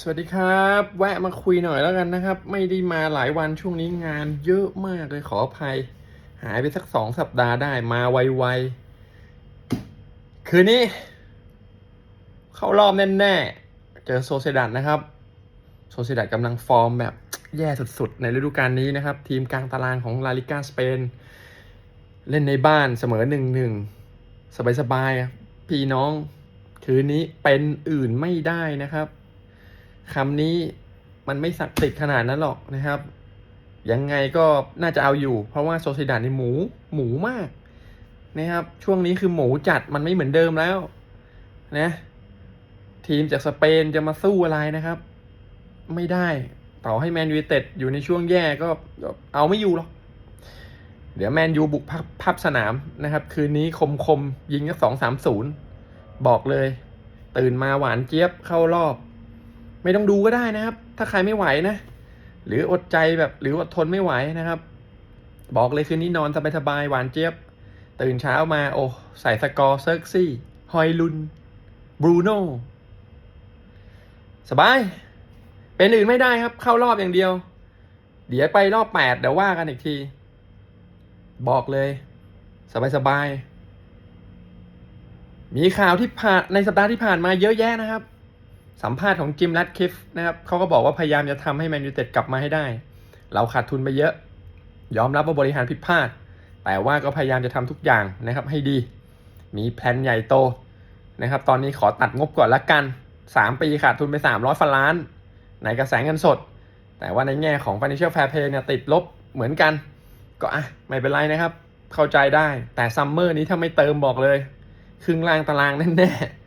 สวัสดีครับ แวะมาคุยหน่อยแล้วกันนะครับ ไม่ได้มาหลายวันช่วงนี้งานเยอะมากเลยขออภัย หายไปสักสองสัปดาห์ได้มาไวๆ คืนนี้ เข้ารอบแน่ๆ เจอโซเซดัดนะครับ โซเซดัดกำลังฟอร์มแบบแย่สุดๆ ในฤดูกาลนี้นะครับ ทีมกลางตารางของลาลิก้าสเปน เล่นในบ้านเสมอหนึ่งหนึ่งสบายๆพี่น้อง คืนนี้เป็นอื่นไม่ได้นะครับ คำนี้มันไม่ศักดิ์สิทธิ์ขนาดนั้นหรอกนะครับ ยังไงก็น่าจะเอาอยู่ เพราะว่าโซเซดาดนี่หมูหมูมากนะครับ ช่วงนี้คือหมูจัดมันไม่เหมือนเดิมแล้วนะทีมจากสเปนจะมาสู้อะไรนะครับ ไม่ได้ต่อให้แมนยูเต็ดอยู่ในช่วงแย่ก็เอาไม่อยู่หรอก เดี๋ยวแมนยูบุกพับพับสนามนะครับ คืนนี้คมคมๆยิงสักสองสามศูนย์บอกเลย ตื่นมาหวานเจี๊ยบเข้ารอบ ไม่ต้องดูก็ได้นะครับ ถ้าใครไม่ไหวนะ หรืออดใจแบบหรืออดทนไม่ไหวนะครับ บอกเลยคืนนี้นอนสบายๆหวานเจี๊ยบ ตื่นเช้ามาโอ้ใส่สกอร์เซิร์กซี่ฮอยลุนบรูโน่สบาย เป็นอื่นไม่ได้ครับ เข้ารอบอย่างเดียว เดี๋ยวไปรอบแปดเดี๋ยวว่ากันอีกที บอกเลย สบายๆมีข่าวที่ผ่านในสัปดาห์ที่ผ่านมาเยอะแยะนะครับ สัมภาษณ์ของจิมแรดคิฟนะครับเขาก็บอกว่าพยายามจะทำให้แมนยูเต็ดกลับมาให้ได้ เราขาดทุนไปเยอะ ยอมรับว่าบริหารผิดพลาด แต่ว่าก็พยายามจะทำทุกอย่างนะครับให้ดี มีแผนใหญ่โตนะครับ ตอนนี้ขอตัดงบก่อนละกัน 3 ปีขาดทุนไป 300ฟันล้าน ในกระแสเงินสด แต่ว่าในแง่ของ Financial Fair Play เนี่ยติดลบเหมือนกัน ก็อะไม่เป็นไรนะครับ เข้าใจได้ แต่ซัมเมอร์นี้ถ้าไม่เติมบอกเลย ครึ่งล่างตารางแน่ๆ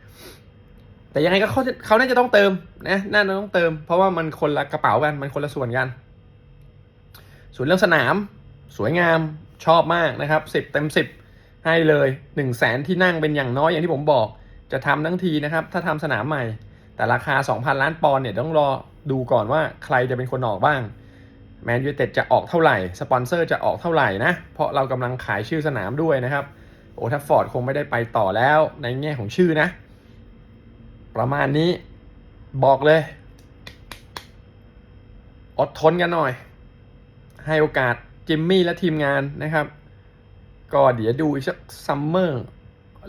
แต่ยังไงก็เขาจะเขาน่าจะต้องเติมนะน่าจะต้องเติม เพราะว่ามันคนละกระเป๋ากันมันคนละส่วนกัน ส่วนเรื่องสนาม สวยงามชอบมากนะครับสิบเต็มสิบให้เลยหนึ่งแสนที่นั่งเป็นอย่างน้อยอย่างที่ผมบอก จะทำทั้งทีนะครับ ถ้าทำสนามใหม่ แต่ราคา 2,000 ล้านปอนด์เนี่ยต้องรอดูก่อนว่าใครจะเป็นคนออกบ้างแมนยูเต็ดจะออกเท่าไหร่ สปอนเซอร์จะออกเท่าไหร่นะ เพราะเรากำลังขายชื่อสนามด้วยนะครับ โอทัฟฟอร์ดคงไม่ได้ไปต่อแล้วในแง่ของชื่อนะ ประมาณนี้บอกเลย อดทนกันหน่อย ให้โอกาสจิมมี่และทีมงานนะครับ ก็เดี๋ยวดูอีกสักซัมเมอร์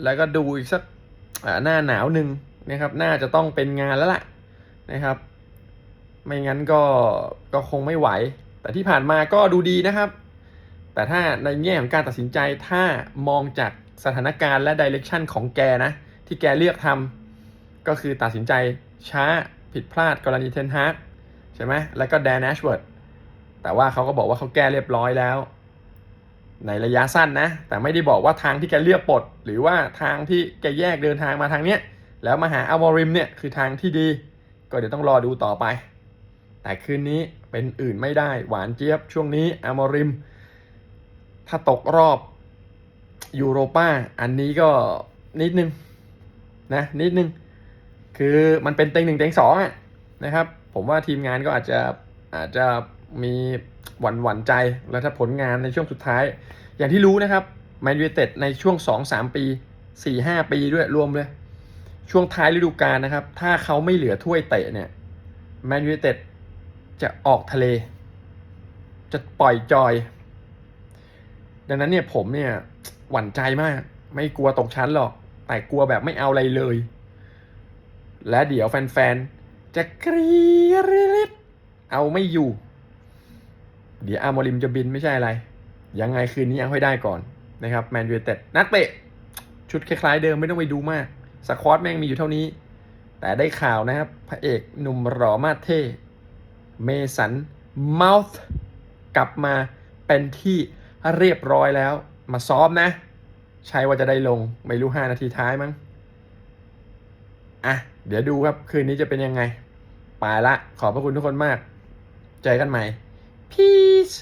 แล้วก็ดูอีกสักหน้าหนาวหนึ่งนะครับ น่าจะต้องเป็นงานแล้วล่ะนะครับ ไม่งั้นก็ก็คงไม่ไหว แต่ที่ผ่านมาก็ดูดีนะครับ แต่ถ้าในแง่ของการตัดสินใจถ้ามองจากสถานการณ์และดิเรกชันของแกนะ ที่แกเลือกทำ ก็คือตัดสินใจช้าผิดพลาดกรณีเทนฮากใช่ไหมแล้วก็แดนแอชเวิร์ดแต่ว่าเขาก็บอกว่าเขาแก้เรียบร้อยแล้ว ในระยะสั้นนะ แต่ไม่ได้บอกว่าทางที่แกเลือกปลดหรือว่าทางที่แกแยกเดินทางมาทางเนี้ยแล้วมาหาอัลวอริมเนี่ยคือทางที่ดี ก็เดี๋ยวต้องรอดูต่อไป แต่คืนนี้เป็นอื่นไม่ได้หวานเจี๊ยบช่วงนี้อัลวอริม ถ้าตกรอบยูโรป้าอันนี้ก็นิดนึงนะนิดนึง คือมันเป็นเต็งหนึ่งเต็งสองอะนะครับ ผมว่าทีมงานก็อาจจะอาจจะมีหวั่นหวั่นใจแล้วถ้าผลงานในช่วงสุดท้าย อย่างที่รู้นะครับแมนยูเต็ดในช่วง 2-3 ปี 4-5 ปีด้วยรวมเลย ช่วงท้ายฤดูกาลนะครับ ถ้าเขาไม่เหลือถ้วยเตะเนี่ยแมนยูเต็ดจะออกทะเล จะปล่อยจอย ดังนั้นเนี่ยผมเนี่ยหวั่นใจมาก ไม่กลัวตกชั้นหรอก แต่กลัวแบบไม่เอาอะไรเลย และเดี๋ยวแฟนๆ จะกรีดเอาไม่อยู่ เดี๋ยวอาร์โมริมจะบินไม่ใช่อะไร ยังไงคืนนี้เอาให้ได้ก่อนนะครับแมนยูเต็ดนักเตะชุดคล้ายๆเดิมไม่ต้องไปดูมากสควอตแม่งมีอยู่เท่านี้ แต่ได้ข่าวนะครับ พระเอกหนุ่มหล่อมาเท่เมสันเมาส์กลับมาเป็นที่เรียบร้อยแล้ว มาซ้อมนะ ใช่ว่าจะได้ลง ไม่รู้ 5 นาทีท้ายมั้งอะ เดี๋ยวดูครับคืนนี้จะเป็นยังไงไปละ ขอบพระคุณทุกคนมาก เจอกันใหม่ peace